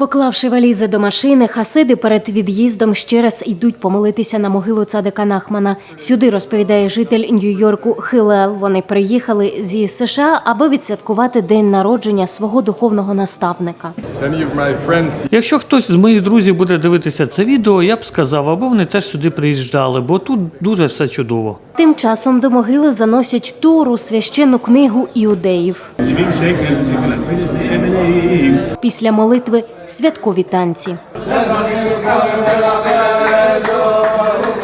Поклавши валізи до машини, хасиди перед від'їздом ще раз йдуть помолитися на могилу цадика Нахмана. Сюди розповідає житель Нью-Йорку Хилел. Вони приїхали зі США, аби відсвяткувати день народження свого духовного наставника. Якщо хтось з моїх друзів буде дивитися це відео, я б сказав, аби вони теж сюди приїжджали, бо тут дуже все чудово. Тим часом до могили заносять Тору, священну книгу іудеїв. Після молитви святкові танці.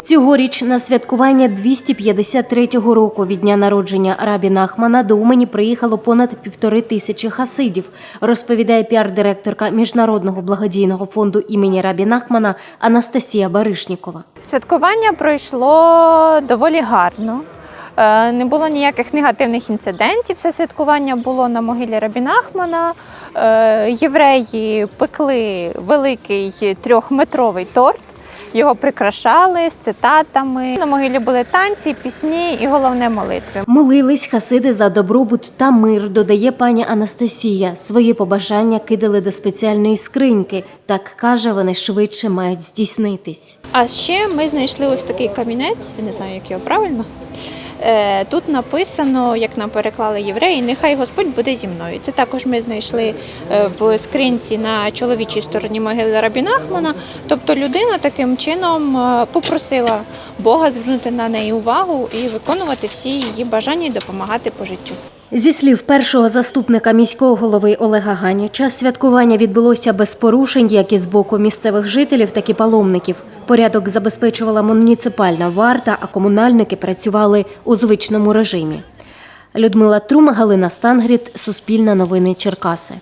Цьогоріч на святкування 253-го року від дня народження Рабі Нахмана до Умані приїхало понад півтори тисячі хасидів, розповідає піар-директорка Міжнародного благодійного фонду імені Рабі Нахмана Анастасія Баришнікова. Святкування пройшло доволі гарно. Е, Не було ніяких негативних інцидентів. Все святкування було на могилі Рабінахмана. Е, Євреї пекли великий трьохметровий торт. Його прикрашали з цитатами. На могилі були танці, пісні і головне молитви. Молились хасиди за добробут та мир, додає пані Анастасія. Свої побажання кидали до спеціальної скриньки. Так каже, вони швидше мають здійснитись. А ще ми знайшли ось такий камінець, я не знаю, як його правильно. Е, Тут написано, як нам переклали євреї, нехай Господь буде зі мною. Це також ми знайшли е, в скринці на чоловічій стороні могили Рабіна Ахмана. Тобто людина таким чином е, попросила Бога звернути на неї увагу і виконувати всі її бажання і допомагати по життю. Зі слів першого заступника міського голови Олега Гані, час святкування відбулося без порушень, як і з боку місцевих жителів, так і паломників. Порядок забезпечувала муніципальна варта, а комунальники працювали у звичному режимі. Людмила Трум, Галина Стангріт, Суспільне новини Черкаси.